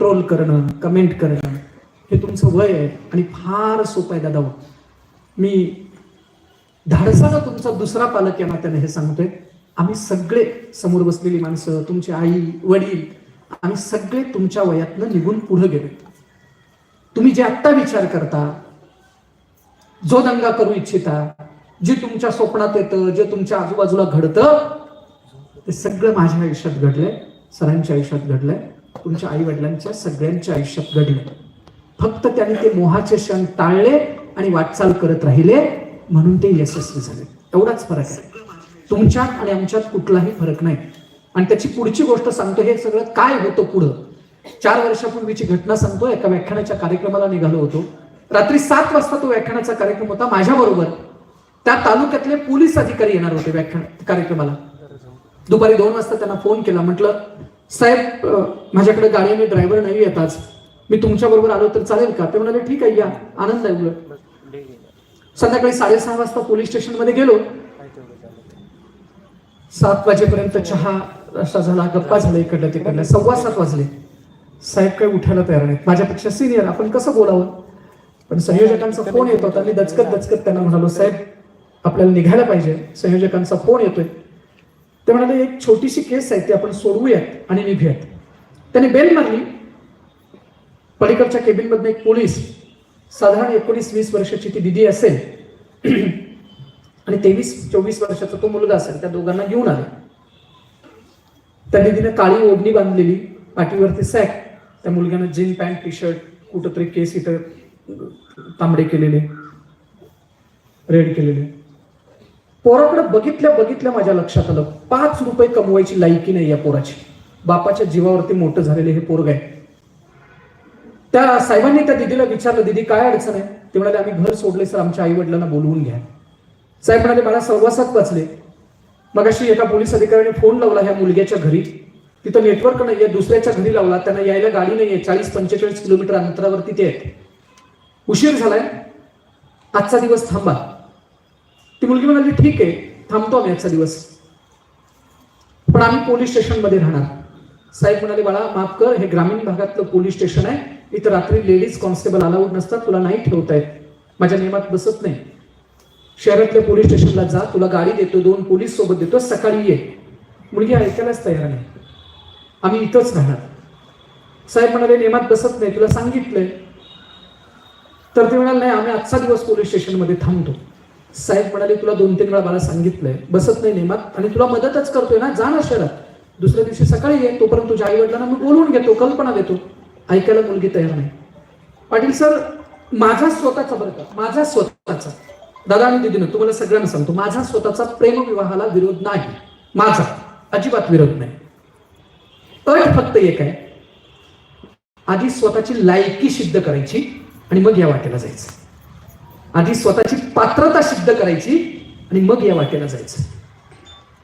Troll करणं comment करणं हे तुमचं वय आहे आणि फार सोपं आहे दादा. मी धाडसाचा तुमचा दुसरा पालक या नात्याने हे सांगतोय. आम्ही सगळे समोर बसलेली माणसं तुमची आई वडील आम्ही सगळे तुमच्या वयातनं निघून पुढे गेलो. तुम्ही जे आत्ता विचार करता जो दंगा करू इच्छिता जे तुमच्या स्वप्नात येतं जे तुमच्या आजूबाजूला घडतं ते सगळं माझ्या आयुष्यात घडलंय सरांच्या आयुष्यात घडलंय. तुमच्या आई वडिलांच्या सगळ्यांच्या आयुष्यात घडले. फक्त त्यांनी ते मोहाचे क्षण टाळले आणि वाटचाल करत राहिले म्हणून ते यशस्वी झाले. एवढाच फरक आहे. तुमच्यात आणि आमच्यात कुठलाही फरक नाही. आणि त्याची पुढची गोष्ट सांगतो हे सगळं काय होतं पुढं? चार वर्षापूर्वीची घटना सांगतो एका व्याख्यानाच्या कार्यक्रमाला निघालो होतो. रात्री सात वाजता तो व्याख्यानाचा कार्यक्रम होता माझ्या बरोबर त्या तालुक्यातले पोलीस अधिकारी येणार होते व्याख्यान कार्यक्रमाला. दुपारी दोन वाजता त्यांना फोन केला म्हटलं साहेब माझ्याकडे गाडी आणि ड्रायव्हर नाही येताच. मी तुमच्या बरोबर आलो तर चालेल का? ते म्हणाले ठीक आहे या. आनंद आहे. उलट संध्याकाळी साडेसहा वाजता पोलीस स्टेशनमध्ये गेलो. सात वाजेपर्यंत चहा असा झाला गप्पा झाला इकडलं तिकडलं सव्वा सात वाजले. साहेब काही उठायला तयार नाहीत. माझ्यापेक्षा सिनियर आपण कसं बोलावं? पण संयोजकांचा फोन येत होता. मी दचकत दचकत त्यांना म्हणालो साहेब आपल्याला निघायला पाहिजे. संयोजकांचा फोन येतोय. ते म्हणाले एक छोटीशी केस आहे ती आपण सोडवूयात आणि निघूयात. त्याने बेल मारली. पलीकडच्या केबिनमधनं एक पोलीस साधारण एकोणीस वीस वर्षाची ती दिदी असेल आणि तेवीस चोवीस वर्षाचा तो मुलगा असेल त्या दोघांना घेऊन आले. त्या दिदीने काळी ओढणी बांधलेली पाठीवरती सॅक त्या मुलग्यानं जीन पॅन्ट टी शर्ट कुठंतरी केस इथं तांबडे केलेले रेड केलेले. पोराकडे बघितल्या बघितल्या माझ्या लक्षात आलं. पाच रुपये कमवायची लायकी नाही या पोराची. बापाच्या जीवावरती मोठं झालेले हे पोरग आहे. त्या साहेबांनी त्या दिदीला विचारलं दिदी काय अडचण आहे? ते म्हणाले आम्ही घर सोडले सर. आमच्या आई वडिलांना बोलवून घ्या. साहेब म्हणाले मला सहवासात वाचले मग अशी एका पोलीस अधिकाऱ्याने फोन लावला ह्या मुलग्याच्या घरी. तिथं नेटवर्क नाही आहे दुसऱ्याच्या घरी लावला. त्यांना यायला गाडी नाहीये. चाळीस पंचेचाळीस किलोमीटर अंतरावरती ते आहेत. उशीर झालाय. आजचा दिवस थांबा. ती मुलगी म्हणाली ठीक आहे थांबतो आम्ही आजचा दिवस. पण आम्ही पोलीस स्टेशनमध्ये राहणार. साहेब म्हणाले बाळा माफ कर हे ग्रामीण भागातलं पोलीस स्टेशन आहे. इथं रात्री लेडीज कॉन्स्टेबल अलाउड नसतात तुला नाही ठेवता येत. माझ्या नियमात बसत नाही. शहरातल्या पोलीस स्टेशनला जा तुला गाडी देतो दोन पोलीस सोबत देतो सकाळी ये. मुलगी ऐकायलाच तयार नाही. आम्ही इथंच राहणार. साहेब म्हणाले नियमात बसत नाही तुला सांगितलंय. तर ते म्हणाले नाही आम्ही आजचा दिवस पोलीस स्टेशनमध्ये थांबतो. साहेब म्हणाले तुला दोन तीन वेळा मला सांगितलंय. बसत नाही नेमात आणि तुला मदतच करतोय ना जा ना शहरात. दुसऱ्या दिवशी सकाळी ये तोपर्यंत तुझ्या आई वडिलांना मी बोलवून घेतो कल्पना देतो. ऐकायला मुलगी तयार नाही. पाटील सर माझा स्वतःचा बरं का माझा स्वतःचा. दादा आणि दिदीनं तुम्हाला सगळ्यांना सांगतो माझा स्वतःचा प्रेमविवाहाला विरोध नाही. माझा अजिबात विरोध नाही. अट फक्त एक आहे. आधी स्वतःची लायकी सिद्ध करायची आणि मग या वाटेला जायचं. आधी स्वतःची पात्रता सिद्ध करायची आणि मग या वाटेला जायचं.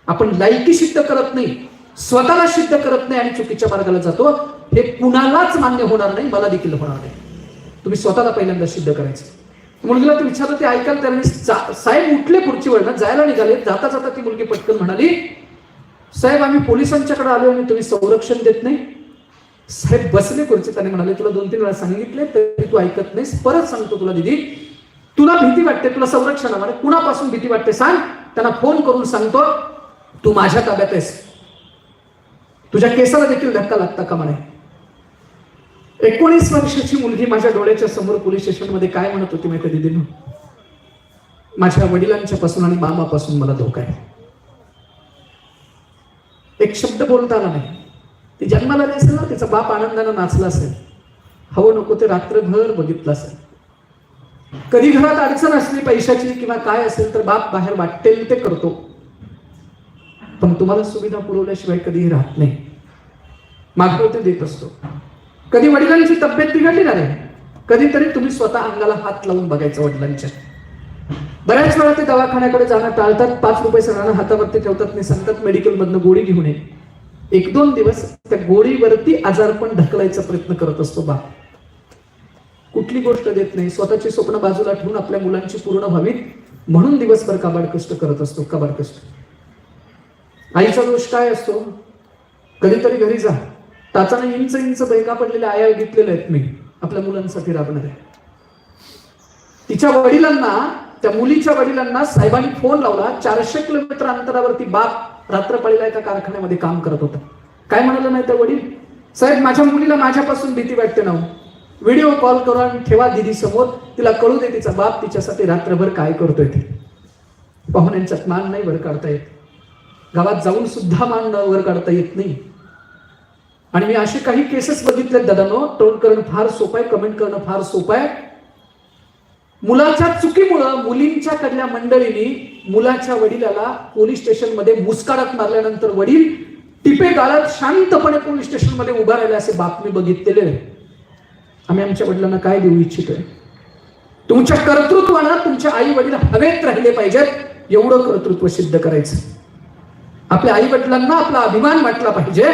आपण लायकी सिद्ध करत नाही स्वतःला सिद्ध करत नाही आणि चुकीच्या मार्गाला जातो हे कुणालाच मान्य होणार नाही मला देखील होणार नाही. तुम्ही स्वतःला पहिल्यांदा सिद्ध करायचं. मुलगीला ते विचारलं ते ऐकाल त्याने साहेब उठले खुर्चीवर ना जायला निघाले. जाता जाता ती मुलगी पटकन म्हणाली साहेब आम्ही पोलिसांच्याकडे आलो आणि तुम्ही संरक्षण देत नाही. साहेब बसले खुर्ची त्याने म्हणाले तुला दोन तीन वेळा सांगितले तरी तू ऐकत नाहीस. परत सांगतो तुला दिदी. तुला भीती वाटते तुला संरक्षण म्हणजे कुणापासून भीती वाटते सांग? त्यांना फोन करून सांगतो तू माझ्या ताब्यात आहेस. तुझ्या केसाला देखील धक्का लागता का म्हणे? एकोणीस वर्षाची मुलगी माझ्या डोळ्याच्या समोर पोलीस स्टेशनमध्ये काय म्हणत होती माहिती दिदीनं? माझ्या वडिलांच्या पासून आणि मामापासून मला धोका आहे. एक शब्द बोलता आला नाही. ती जन्माला आली असेल ना तिचा बाप आनंदानं नाचला असेल. हवं नको ते रात्रभर बघितलं असेल. कधी घरात अडचण असली पैशाची किंवा काय असेल तर बाप बाहेर वाटेल ते करतो. पण तुम्हाला सुविधा पुरवल्याशिवाय कधीही राहत नाही. मागव ते देत असतो. कधी वडिलांची तब्येत बिघडली ना रे? कधीतरी तुम्ही स्वतः अंगाला हात लावून बघायचं वडिलांच्या. बऱ्याच वेळा ते दवाखान्याकडे जाणं टाळतात पाच रुपये सणांना हातावरती ठेवतात नाही सांगतात मेडिकलमधनं गोळी घेऊन ये. एक दोन दिवस त्या गोळीवरती आजारपण ढकलायचा प्रयत्न करत असतो बाप. कुठली गोष्ट देत नाही. स्वतःची स्वप्न बाजूला ठेवून आपल्या मुलांची पूर्ण व्हावीत म्हणून दिवसभर कबाड कष्ट करत असतो. कबाड कष्ट. आईचा दोष काय असतो? कधीतरी घरी जा. ताचाने इंच इंच बैगा पडलेल्या आया घेतलेल्या आहेत मी. आपल्या मुलांसाठी राबणार आहे. तिच्या वडिलांना त्या मुलीच्या वडिलांना साहेबांनी फोन लावला. चारशे किलोमीटर अंतरावरती बाप रात्रपाळीला एका कारखान्यामध्ये काम करत होता. काय म्हणाला नाही त्या वडील? साहेब माझ्या मुलीला माझ्यापासून भीती वाटते ना हो. व्हिडिओ कॉल करून आणि ठेवा दिदी समोर. तिला कळू दे तिचा बाप तिच्यासाठी रात्रभर काय करतोय ते. पाहुण्यांच्यात मान नाही वर काढता येत. गावात जाऊन सुद्धा मान न वर काढता येत नाही. आणि मी असे काही केसेस बघितले दादानो. टोन करणं फार सोपं आहे कमेंट करणं फार सोपं आहे. मुलाच्या चुकीमुळं मुलींच्या कडल्या मंडळींनी मुलाच्या वडिलाला पोलीस स्टेशनमध्ये मुस्कारात मारल्यानंतर वडील टिपे गाळत शांतपणे पोलीस स्टेशनमध्ये उभा राहिले असे बातमी बघितलेले. आहे. आम्ही आमच्या वडिलांना काय देऊ इच्छितोय? तुमच्या कर्तृत्वानं तुमच्या आई वडील हवेत राहिले पाहिजेत एवढं कर्तृत्व सिद्ध करायचं. आपल्या आई वडिलांना आपला अभिमान वाटला पाहिजे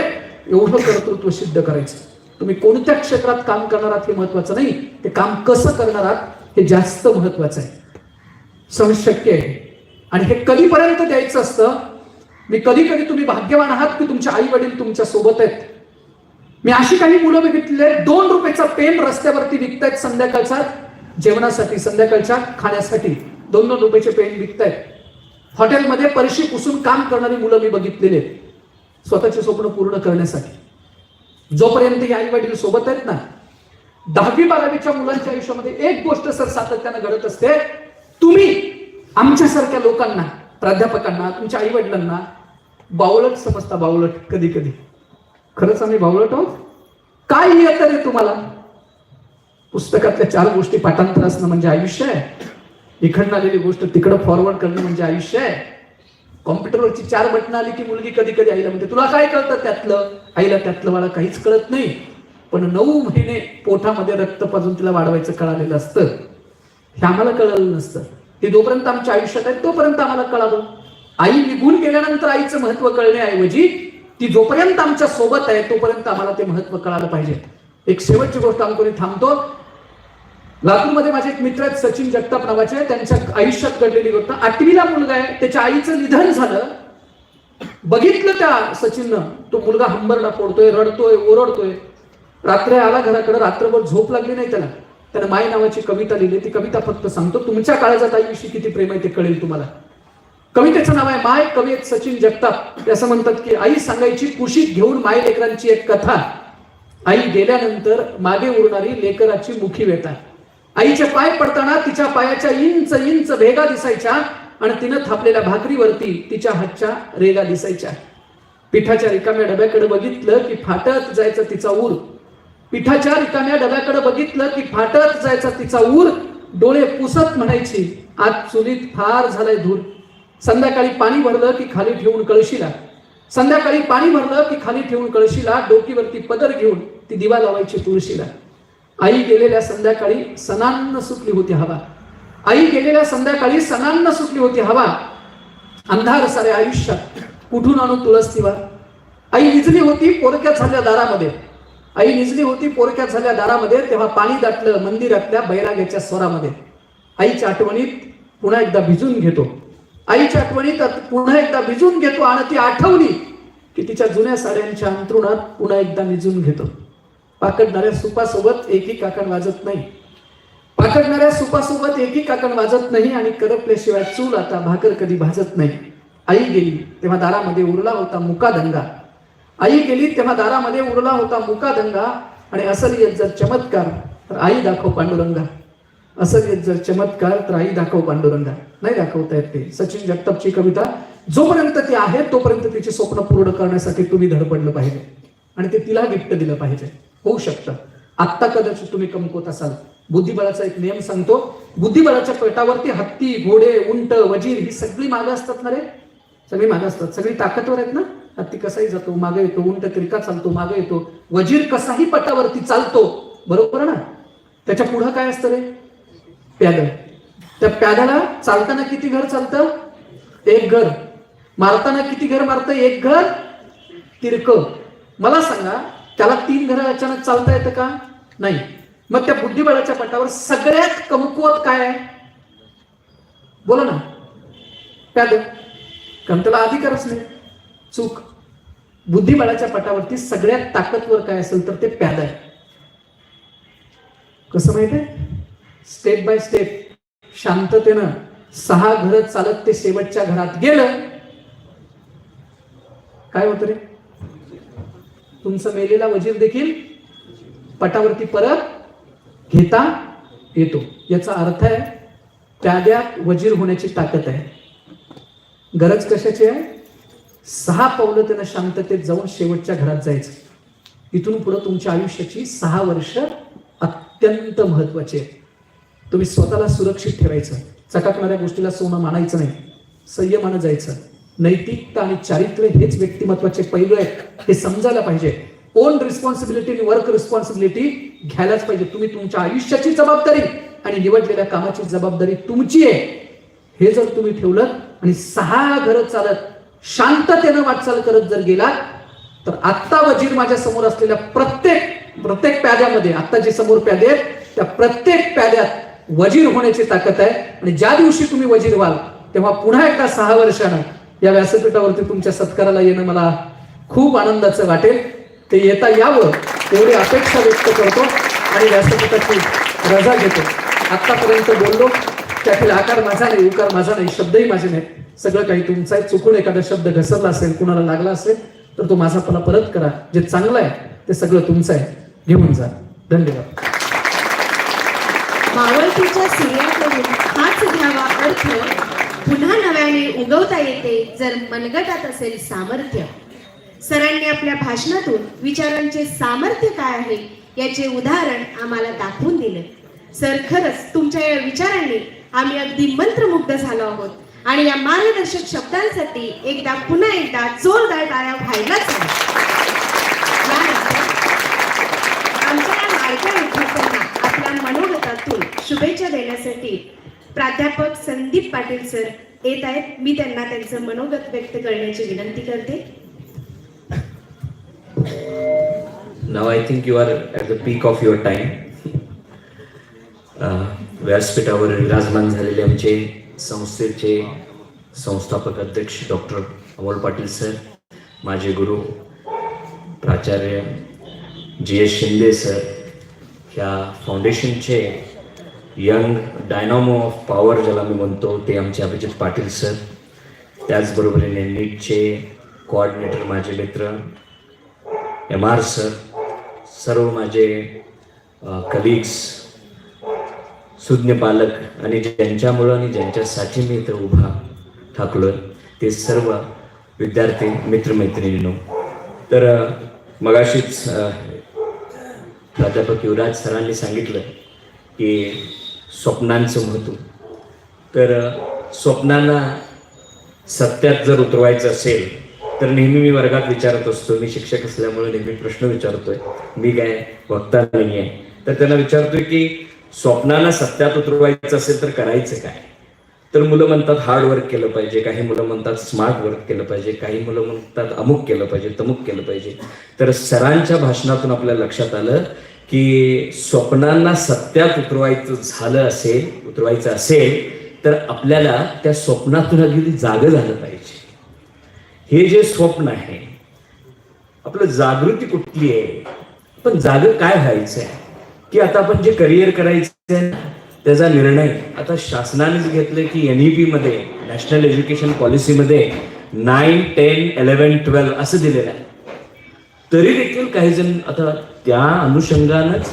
एवढं कर्तृत्व सिद्ध करायचं. तुम्ही कोणत्या क्षेत्रात काम करणार आहात हे महत्वाचं नाही. ते काम कसं करणार आहात हे जास्त महत्वाचं आहे. सहज शक्य आहे. आणि हे कधीपर्यंत द्यायचं असतं? मी कधी कधी तुम्ही भाग्यवान आहात की तुमचे आई वडील तुमच्यासोबत आहेत? मी अशी काही मुलं बघितले दोन रुपयाचा पेन रस्त्यावरती विकतायत संध्याकाळचा जेवणासाठी संध्याकाळच्या खाण्यासाठी. दोन दोन रुपयाचे पेन विकतायत. हॉटेलमध्ये परिशी पुसून काम करणारी मुलं मी बघितलेली आहेत. स्वतःचे स्वप्न पूर्ण करण्यासाठी. जोपर्यंत ही आई वडील सोबत आहेत ना दहावी बारावीच्या मुलांच्या आयुष्यामध्ये एक गोष्ट सर सातत्यानं घडत असते तुम्ही आमच्यासारख्या लोकांना प्राध्यापकांना तुमच्या आई वडिलांना बावलट समजता बावलट कधी कधी खरंच आम्ही बावलट आहोत काय येतं रे तुम्हाला? पुस्तकातल्या चार गोष्टी पाठांतर असणं म्हणजे आयुष्य आहे. इकडनं आलेली गोष्ट तिकडं फॉरवर्ड करणं म्हणजे आयुष्य आहे. कॉम्प्युटरवरची चार बटणं आली की मुलगी कधी कधी आईला म्हणते तुला काय कळतं त्यातलं? आईला त्यातलं मला काहीच कळत नाही. पण नऊ महिने पोटामध्ये रक्त पाजून तिला वाढवायचं कळालेलं असतं. हे आम्हाला कळलं नसतं. ते जोपर्यंत आमच्या आयुष्यात आहे तोपर्यंत आम्हाला कळावं आई निघून गेल्यानंतर आईचं महत्त्व कळण्याऐवजी ती जोपर्यंत आमच्यासोबत आहे तोपर्यंत आम्हाला ते महत्त्व कळालं पाहिजे. एक शेवटची गोष्ट आम्ही थांबतो. लातूरमध्ये माझे एक मित्र आहेत सचिन जगताप नावाचे. त्यांच्या आयुष्यात घडलेली गोष्ट. आठवीला मुलगा आहे. त्याच्या आईचं निधन झालं. बघितलं त्या सचिननं. तो मुलगा हंबरला फोडतोय रडतोय ओरडतोय. रात्री आला घराकडे रात्रभर झोप लागली नाही त्याला. त्यानं माय नावाची कविता लिहिली. ती कविता फक्त सांगतो. तुमच्या काळजात आईविषयी किती प्रेम आहे ते कळेल तुम्हाला. कवितेचं नाव आहे माय कवी एक सचिन जगताप. असं म्हणतात की आई सांगायची कुशीत घेऊन माय लेकरांची एक कथा. आई गेल्यानंतर मागे उरणारी लेकराची मुखी वेता आईचे पाय पडताना तिच्या पायाच्या इंच इंच भेगा दिसायच्या आणि तिनं थापलेल्या भाकरीवरती तिच्या हातच्या रेगा दिसायच्या. पिठाच्या रिकाम्या डब्याकडे बघितलं की फाटत जायचं तिचा ऊर. पिठाच्या रिकाम्या डब्याकडे बघितलं की फाटत जायचा तिचा ऊर. डोळे पुसत म्हणायची आज चुलीत फार झालाय धूर. संध्याकाळी पाणी भरलं की खाली ठेवून कळशीला. संध्याकाळी पाणी भरलं की खाली ठेवून कळशीला डोकीवरती पदर घेऊन ती दिवा लावायची तुळशीला. आई गेलेल्या संध्याकाळी सणांना सुटली होती हवा. आई गेलेल्या संध्याकाळी सणांना सुटली होती हवा. अंधार साऱ्या आयुष्यात कुठून आणू तुळस दिवा? आई निजली होती पोरक्यात झाल्या दारामध्ये. आई निजली होती पोरक्यात झाल्या दारामध्ये तेव्हा पाणी दाटलं मंदिरातल्या बैराग्याच्या स्वरामध्ये. आईच्या आठवणीत पुन्हा एकदा भिजून घेतो. आईच्या आठवणीत पुन्हा एकदा भिजून घेतो आणि ती आठवली की तिच्या जुन्या साड्यांच्या अंतरुणात पुन्हा एकदा निजून घेतो. पाकडणाऱ्या सुपासोबत एकही काकण वाजत नाही. पाकडणाऱ्या सुपासोबत एकही काकण वाजत नाही आणि करपल्याशिवाय चूल आता भाकर कधी भाजत नाही. आई गेली तेव्हा दारामध्ये उरला होता मुका दंगा. आई गेली तेव्हा दारामध्ये उरला होता मुका दंगा. आणि असल जर चमत्कार तर आई दाखव पांडुरंगा. असं जर चमत्कार त्राही दाखव पांडुरंगा. नाही दाखवता येत ते. सचिन जगतापची कविता जोपर्यंत ती आहे तोपर्यंत तिचे स्वप्न पूर्ण करण्यासाठी तुम्ही धडपडलं पाहिजे. आणि ते तिला गिफ्ट दिलं पाहिजे. होऊ शकतं. आत्ता कदाचित तुम्ही कमकोत असाल. बुद्धिबळाचा एक नियम सांगतो. बुद्धिबळाच्या पेटावरती हत्ती घोडे उंट वजीर ही सगळी मागं असतात ना रे? सगळी मागं असतात. सगळी ताकदवर आहेत ना? हत्ती कसाही जातो मागे येतो उंट तिरका चालतो मागे येतो. वजीर कसाही पटावरती चालतो. बरोबर ना? त्याच्या पुढं काय असतं रे? प्यादं त्या प्याद्याला चालताना किती घर चालतं? एक घर. मारताना किती घर मारतं? एक घर तिरक. मला सांगा त्याला तीन घर अचानक चालता येतं का? नाही. मग त्या बुद्धिबळाच्या पटावर सगळ्यात कमकुवत काय आहे? बोला ना. प्याद कारण त्याला अधिकारच नाही. चूक. बुद्धिबळाच्या पटावरती सगळ्यात ताकदवर काय असेल तर ते प्याद आहे. कसं माहीत आहे? स्टेप बाय स्टेप शांततेनं सहा घर चालत ते शेवटच्या घरात गेलं. काय होतं रे? तुमचं मेलेला वजीर देखील पटावरती परत घेता येतो. याचा अर्थ आहे प्याद्यात वजीर होण्याची ताकद आहे. गरज कशाची आहे? सहा पावलं त्यानं शांततेत जाऊन शेवटच्या घरात जायचं. इथून पुढे तुमच्या आयुष्याची सहा वर्ष अत्यंत महत्वाची आहेत. तुम्ही स्वतःला सुरक्षित ठेवायचं. चकाकणाऱ्या गोष्टीला सोनं मानायचं नाही. संयमानं जायचं. नैतिकता आणि चारित्र्य हेच व्यक्तिमत्वाचे पैलू आहेत. हे समजायला पाहिजे. ओन रिस्पॉन्सिबिलिटी आणि वर्क रिस्पॉन्सिबिलिटी घ्यायलाच पाहिजे. तुम्ही तुमच्या आयुष्याची जबाबदारी आणि निवडलेल्या कामाची जबाबदारी तुमची आहे. हे जर तुम्ही ठेवलं आणि सहा घरं चालत शांततेनं वाटचाल करत जर गेलात तर आत्ता वजीर माझ्यासमोर असलेल्या प्रत्येक प्रत्येक प्याद्यामध्ये आत्ता जे समोर प्यादे आहेत त्या प्रत्येक प्याद्यात वजीर होण्याची ताकद आहे. आणि ज्या दिवशी तुम्ही वजीर व्हाल तेव्हा पुन्हा एकदा सहा वर्षानं या व्यासपीठावरती तुमच्या सत्काराला येणं मला खूप आनंदाचं वाटेल. ते येता यावं एवढी अपेक्षा व्यक्त करतो आणि व्यासपीठाची रजा घेतो. आतापर्यंत बोललो त्यातील आकार माझा नाही उकार माझा नाही शब्दही माझे नाही. सगळं काही तुमचं आहे. चुकून एखादा शब्द घसरला असेल कुणाला लागला असेल तर तो माझा मला परत करा. जे चांगलं आहे ते सगळं तुमचं आहे. घेऊन जा. धन्यवाद. घ्यावा पुन्हा नव्याने उगवता येते जर मनगटात असेल सामर्थ्य. सरांनी आपल्या भाषणातून विचारांचे सामर्थ्य काय आहे याचे उदाहरण आम्हाला दाखवून दिलं. सर खरंच तुमच्या या विचारांनी आम्ही अगदी मंत्रमुग्ध झालो आहोत आणि या मार्गदर्शक शब्दांसाठी एकदा पुन्हा एकदा जोरदार टाळ्या व्हायलाच आमच्या या लाडक्या विद्यार्थ्यांना आपल्या मनोगतातून शुभेच्छा देण्यासाठी प्राध्यापक संदीप पाटील सर येत आहेत मी त्यांना त्यांचं मनोगत व्यक्त करण्याची विनंती करते Now I think you are at the peak of your time. Uh, व्यासपीठावर विराजमान झालेले आमचे संस्थेचे संस्थापक अध्यक्ष डॉक्टर अमोल पाटील सर माझे गुरु प्राचार्य जी एस शिंदे सर ह्या फाउंडेशनचे यंग डायनामो ऑफ पॉवर ज्याला मी म्हणतो ते आमचे अभिजित पाटील सर. त्याचबरोबरीने नीटचे कोऑर्डिनेटर माझे मित्र एम आर सर. सर्व माझे कलिग्स सुज्ञ पालक आणि ज्यांच्यामुळं आणि ज्यांच्यासाठी मी इथं उभा ठाकलो ते सर्व विद्यार्थी मित्रमैत्रिणींनो. तर मगाशीच प्राध्यापक युवराज सरांनी सांगितलं की स्वप्नांचं महत्त्व. तर स्वप्नांना सत्यात जर उतरवायचं असेल तर नेहमी मी वर्गात विचारत असतो. मी शिक्षक असल्यामुळे नेहमी प्रश्न विचारतोय. मी काय वक्ता नाही आहे तर त्यांना विचारतोय की स्वप्नांना सत्यात उतरवायचं असेल तर करायचं काय? तर मुलं म्हणतात हार्ड वर्क केलं पाहिजे. काही मुलं म्हणतात स्मार्ट वर्क केलं पाहिजे. काही मुलं म्हणतात अमुक केलं पाहिजे. तमुक केलं पाहिजे. तर सरांच्या भाषणातून आपल्या लक्षात आलं की स्वप्नांना सत्यात उतरवायचं झालं असेल उतरवायचं असेल तर आपल्याला त्या स्वप्नातून अगदी जागं झालं पाहिजे. हे जे स्वप्न आहे आपलं जागृती कुठली आहे? पण जाग काय व्हायचं आहे की आता आपण जे करिअर करायचं आहे त्याचा निर्णय आता शासनानेच घेतलं की एन ई मध्ये नॅशनल एज्युकेशन पॉलिसीमध्ये नाईन टेन इलेवन ट्वेल्व असं दिलेलं आहे. तरी देखील काही जण आता त्या अनुषंगानंच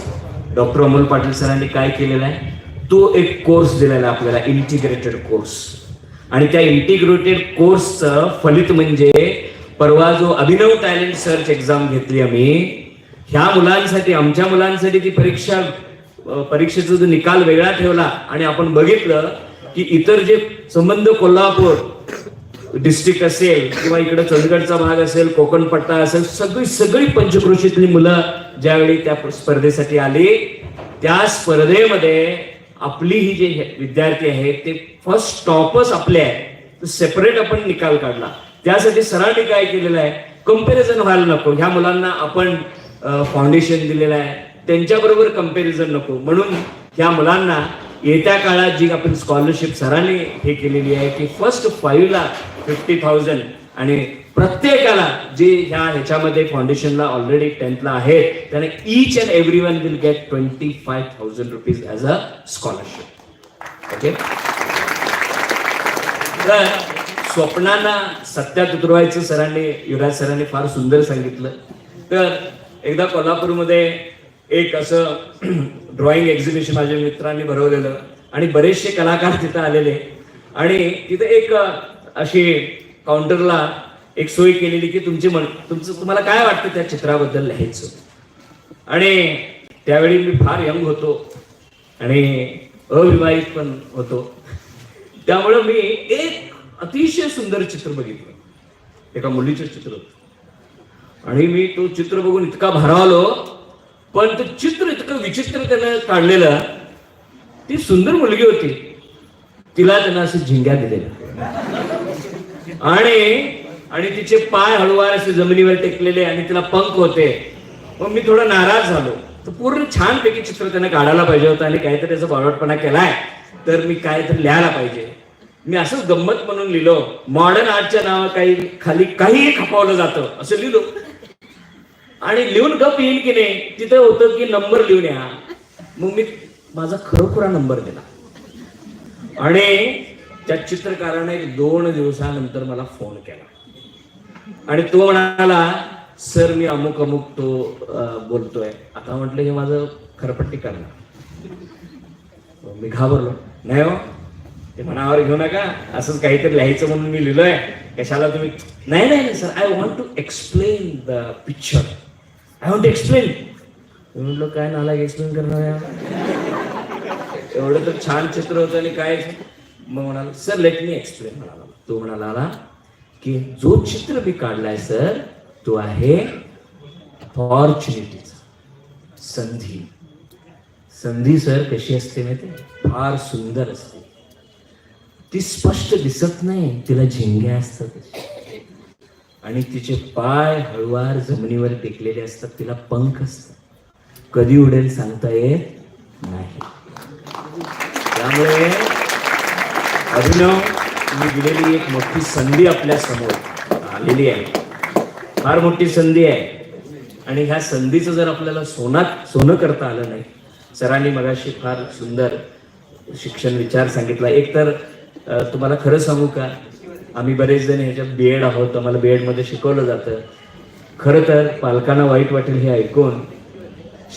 डॉक्टर अमोल पाटील सरांनी काय केलेला आहे? तो एक कोर्स दिलेला आहे आपल्याला इंटिग्रेटेड कोर्स आणि त्या इंटिग्रेटेड कोर्सचं फलित म्हणजे परवा जो अभिनव टॅलेंट सर्च एक्झाम घेतली आम्ही ह्या मुलांसाठी आमच्या मुलांसाठी ती परीक्षा परीक्षेचा जो निकाल वेगळा ठेवला आणि आपण बघितलं की इतर जे संबंध कोल्हापूर डिस्ट्रिक्ट असेल किंवा इकडे चंदगडचा भाग असेल कोकण पट्टा असेल सगळी सगळी पंचक्रोशीतली मुलं ज्यावेळी त्या स्पर्धेसाठी आली त्या स्पर्धेमध्ये आपली ही जे हे- विद्यार्थी आहेत ते फर्स्ट टॉपच आपले आहेत. सेपरेट आपण निकाल काढला. त्यासाठी सरांनी काय केलेलं आहे? कंपॅरिझन व्हायला नको. ह्या मुलांना आपण फाउंडेशन दिलेलं आहे. त्यांच्याबरोबर कंपॅरिझन नको. म्हणून ह्या मुलांना येत्या काळात जी आपण स्कॉलरशिप सरांनी हे केलेली आहे की फर्स्ट फाईव्हला फिफ्टी थाउजंड आणि प्रत्येकाला जे ह्या ह्याच्यामध्ये फाउंडेशनला ऑलरेडी टेन्थला आहेत त्याने each and every one will get twenty five thousand rupees as a scholarship okay तर स्वप्नांना सत्यात उतरवायचं सरांनी युवराज सरांनी फार सुंदर सांगितलं. तर एकदा कोल्हापूरमध्ये एक असं ड्रॉइंग एक्झिबिशन माझ्या मित्रांनी भरवलेलं. आणि बरेचसे कलाकार तिथं आलेले. आणि तिथे एक अशी काउंटरला एक सोय केलेली की तुमची मन तुमचं तुम्हाला काय वाटतं त्या चित्राबद्दल लिहायचं? आणि त्यावेळी मी फार यंग होतो आणि अविवाहित पण होतो. त्यामुळं मी एक अतिशय सुंदर चित्र बघितलं. एका मुलीचं चित्र होतं. आणि मी तो चित्र बघून इतका भारावलो पण ते चित्र इतकं विचित्र त्यानं काढलेलं ती सुंदर मुलगी होती. तिला त्यानं असं झिंग्या दिलेल्या. आणि आणि तिचे पाय हळूवार असे जमिनीवर टेकलेले आणि तिला पंख होते. मग मी थोडं नाराज झालो. तर पूर्ण छानपैकी चित्र त्यानं काढायला पाहिजे होतं आणि काहीतरी त्याचा बावटपणा केलाय. तर मी काहीतरी लिहायला पाहिजे. मी असंच गंमत म्हणून लिहिलो. मॉडर्न आर्टच्या नावा काही खाली काहीही खपावलं जातं असं लिहिलो. आणि लिहून गप येईल की नाही तिथं होतं की नंबर लिहून या. मग मी माझा खरोखरा नंबर दिला. आणि त्या चित्रकाराने एक दोन दिवसानंतर मला फोन केला. आणि तो म्हणाला सर मी अमुक अमुक तो बोलतोय. आता म्हटलं हे माझं खरपट्टी करणार. मी घाबरलो. नाही हो ते मनावर घेऊ नका. असंच काहीतरी लिहायचं म्हणून मी लिहिलोय. कशाला तुम्ही नाही नाही sir. I want to explain the picture I want to explain मी म्हटलं काय नाला एक्सप्लेन करणार एवढं तर छान चित्र होतं आणि काय मग म्हणाला सर लेट मी एक्सप्लेन म्हणाला. तो म्हणाला की जो चित्र मी काढलाय सर तो आहे फॉर्च्युनिटीचा संधी. संधी सर कशी असते माहिती फार सुंदर असते. ती स्पष्ट दिसत नाही तिला झिंग्या असतात. आणि तिचे पाय हळुवार जमिनीवर टेकलेले असतात तिला पंख असतात. कधी उडेल सांगता येत नाही. त्यामुळे अभिनव मी दिलेली एक मोठी संधी आपल्यासमोर आलेली आहे. फार मोठी संधी आहे. आणि ह्या संधीचं जर आपल्याला सोनात सोनं करता आलं नाही सरांनी मगाशी फार सुंदर शिक्षण विचार सांगितला. एक तर तुम्हाला खरं सांगू का? आम्ही बरेच जण ह्याच्यात बी एड आहोत आम्हाला बी एडमध्ये शिकवलं जातं. खरं तर पालकांना वाईट वाटेल हे ऐकून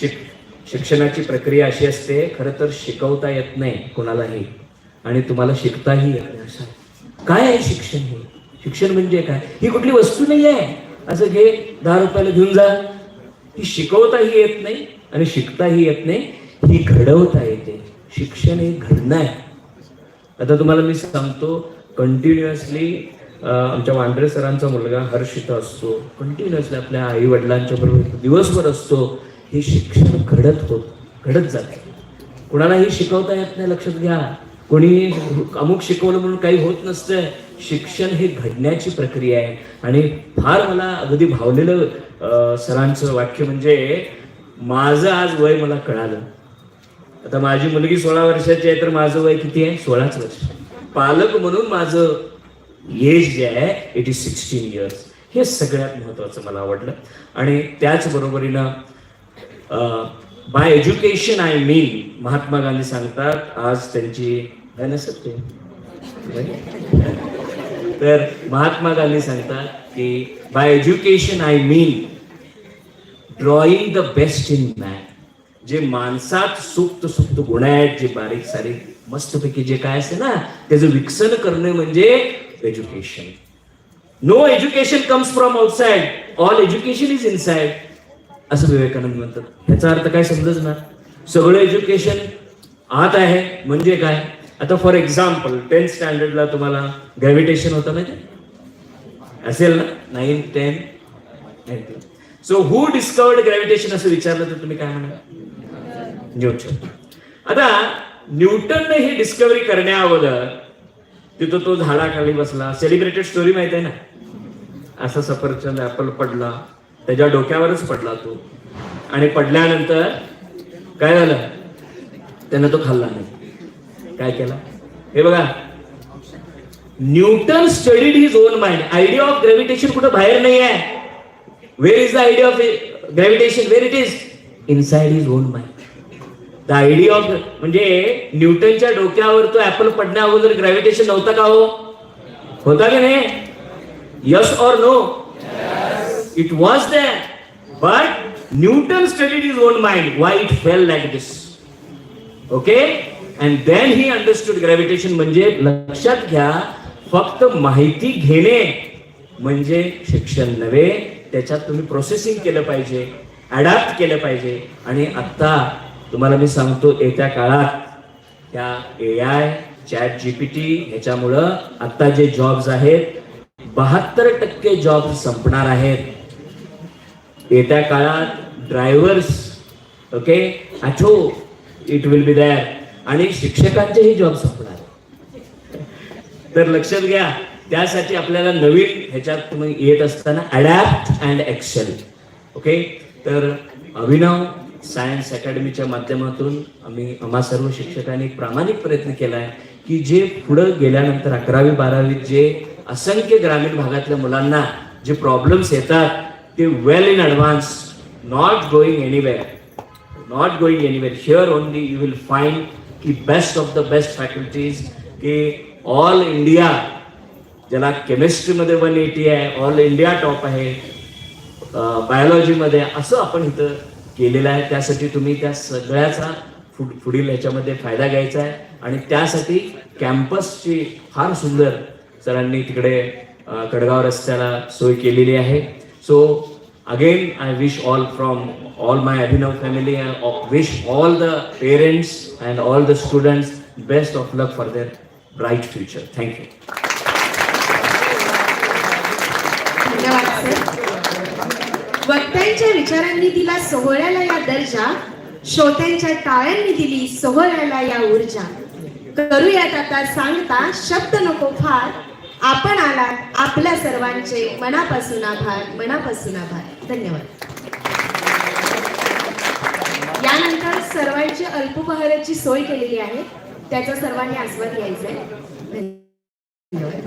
शिक शिक्षणाची प्रक्रिया अशी असते खरं तर शिकवता येत नाही कोणालाही. आणि तुम्हाला शिकताही येत नाही असं काय आहे शिक्षण हे? शिक्षण म्हणजे काय? ही कुठली वस्तू नाही आहे. असं घे दहा रुपयाला घेऊन जा. ही शिकवताही येत नाही आणि शिकताही येत नाही. ही घडवता येते. शिक्षण हे घडणं आहे. आता तुम्हाला मी सांगतो कंटिन्युअसली आमच्या वांड्रे सरांचा मुलगा हर्षित असतो. कंटिन्युअसली आपल्या आई वडिलांच्या बरोबर दिवसभर असतो. हे शिक्षण घडत होत घडत जाते. कुणालाही शिकवता येत नाही लक्षात घ्या. कोणी अमुक शिकवलं म्हणून काही होत नसतं. शिक्षण हे घडण्याची प्रक्रिया आहे. आणि फार मला अगदी भावलेलं सरांचं वाक्य म्हणजे माझं आज वय मला कळालं. आता माझी मुलगी सोळा वर्षाची आहे तर माझं वय किती आहे? सोळाच वर्ष. पालक म्हणून माझं एज जे आहे इट इज सिक्स्टीन इयर्स हे सगळ्यात महत्वाचं मला आवडलं. आणि त्याचबरोबरीनं by education I mean Mahatma Gandhi सांगतात आज त्यांची आहे नसत ते? तर महात्मा गांधी सांगतात की by education I mean drawing the best in man जे माणसात सुप्त सुप्त गुण आहेत जे बारीक सारीक मस्तपैकी जे काय असते ना त्याचं विकसन करणे म्हणजे education no education comes from outside all education is inside असं विवेकानंद म्हणतात. त्याचा अर्थ काय समजच ना सगळं एज्युकेशन आत आहे. म्हणजे काय? आता फॉर एक्झाम्पल टेन्थ स्टँडर्डला तुम्हाला ग्रॅव्हिटेशन होतं माहिती असेल ना? Nine ten so who discovered gravitation असं विचारलं तर तुम्ही काय म्हणाल? न्यूटन. आता न्यूटनने ही डिस्कवरी करण्या अगोदर तिथं तो झाडाखाली बसला. सेलिब्रेटेड स्टोरी माहिती आहे ना? असा सफरचंद ऍपल पडला. त्याच्या डोक्यावरच पडला तो. आणि पडल्यानंतर काय झालं? त्यानं तो खाल्ला नाही. काय केला? हे बघा. Newton studied his own mind. Idea of gravitation कुठं बाहेर नाही आहे where is the idea of gravitation where it is inside his own mind the idea of म्हणजे न्यूटनच्या डोक्यावर तो ऍपल पडण्या अगोदर ग्रॅव्हिटेशन नव्हता का हो? होता की नाही? Yes or no it was there. But Newton studied his own mind. Why it fell like this okay and then he understood gravitation म्हणजे लक्षात घ्या फक्त माहिती घेणे म्हणजे शिक्षण नव्हे. त्याच्यात तुम्ही प्रोसेसिंग केलं पाहिजे अडॅप्ट केलं पाहिजे. आणि आत्ता तुम्हाला मी सांगतो येत्या काळात या ए आय चॅट जीपीटी ह्याच्यामुळं आत्ता जे जॉब्स आहेत बहात्तर टक्के जॉब संपणार आहेत. येत्या काळात ड्रायव्हर्स ओके आठो इट विल बी दॅर आणि शिक्षकांचेही जॉब संपणार. तर लक्षात घ्या त्यासाठी आपल्याला नवीन ह्याच्यात तुम्ही येत असताना अडॅप्ट अँड एक्सेल ओके तर अभिनव सायन्स अकॅडमीच्या माध्यमातून आम्ही आम्हा सर्व शिक्षकांनी एक प्रामाणिक प्रयत्न केला आहे की जे पुढं गेल्यानंतर अकरावी बारावीत जे असंख्य ग्रामीण भागातल्या मुलांना जे प्रॉब्लेम्स येतात ते well in advance not going anywhere not going anywhere here only you will find की best of the best faculties की ऑल इंडिया ज्याला केमिस्ट्रीमध्ये वन एटी आहे ऑल इंडिया टॉप आहे बायोलॉजीमध्ये असं आपण इथं केलेलं आहे. त्यासाठी तुम्ही त्या सगळ्याचा फुड पुढील ह्याच्यामध्ये फायदा घ्यायचा आहे. आणि त्यासाठी कॅम्पसची फार सुंदर सरांनी तिकडे कडगाव रस्त्याला सोय केलेली आहे. So again I wish all from all my Abhinav family wish all the parents and all the students best of luck for for bright future future. धन्यवाद सर वक्त्यांच्या विचारांनी दिला सोहळ्याला या दर्जा श्रोत्यांच्या टाळ्यांनी दिली सोहळ्याला या ऊर्जा. करूयात आता सांगता शब्द नको फार. आपण आलात आपल्या सर्वांचे मनापासून आभार मनापासून आभार. धन्यवाद. यानंतर सर्वांची अल्पोपहाराची सोय केलेली आहे. त्याचा सर्वांनी आस्वाद घ्यायचा आहे धन्यवाद.